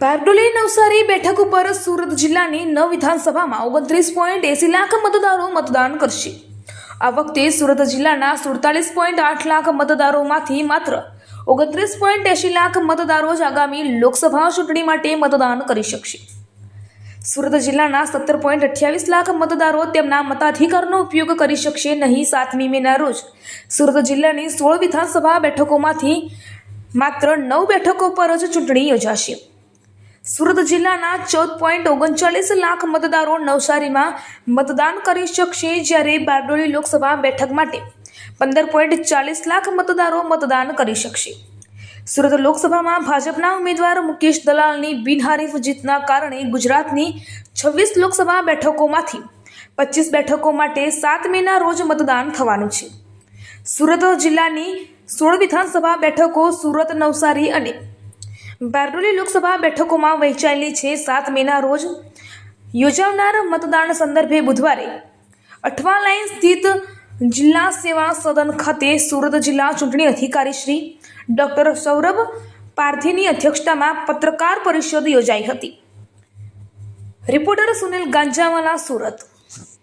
બારડોલી નવસારી બેઠક ઉપર સુરત જિલ્લાની નવ વિધાનસભામાં ઓગણત્રીસ પોઈન્ટ એસી લાખ મતદારો મતદાન કરશે. આ વખતે સુરત જિલ્લાના સુડતાલીસ પોઈન્ટ આઠ લાખ મતદારોમાંથી માત્ર ઓગણત્રીસ પોઈન્ટ એસી લાખ મતદારો જ આગામી લોકસભા ચૂંટણી માટે મતદાન કરી શકશે. સુરત જિલ્લાના સત્તર પોઈન્ટ અઠ્યાવીસ લાખ મતદારો તેમના મતાધિકારનો ઉપયોગ કરી શકશે નહીં સાતમી મેના રોજ. સુરત જિલ્લાની સોળ વિધાનસભા બેઠકોમાંથી માત્ર નવ બેઠકો પર જ ચૂંટણી યોજાશે. સુરત જિલ્લાના ચૌદ પોઈન્ટ ઓગણચાલીસ લાખ મતદારો નવસારીમાં મતદાન કરી શકશે જ્યારે બારડોલી લોકસભા બેઠક માટે પંદર પોઈન્ટ ચાલીસ લાખ મતદારો મતદાન કરી શકશે. સુરત લોકસભામાં ભાજપના ઉમેદવાર મુકેશ દલાલની બિનહરીફ જીતના કારણે ગુજરાતની છવ્વીસ લોકસભા બેઠકોમાંથી પચીસ બેઠકો માટે સાત મેના રોજ મતદાન થવાનું છે. સુરત જિલ્લાની સોળ વિધાનસભા બેઠકો સુરત, નવસારી અને બારડોલી લોકસભા બેઠકોમાં વહેંચાયેલી છે સાત મેના રોજ યોજાનાર મતદાન સંદર્ભે બુધવારે અઠવા લાઇન સ્થિત જિલ્લા સેવા સદન ખાતે સુરત જિલ્લા ચૂંટણી અધિકારી શ્રી ડૉક્ટર સૌરભ પારધીની અધ્યક્ષતામાં પત્રકાર પરિષદ યોજાઈ હતી. રિપોર્ટર સુનિલ ગાંજાવાલા સુરત.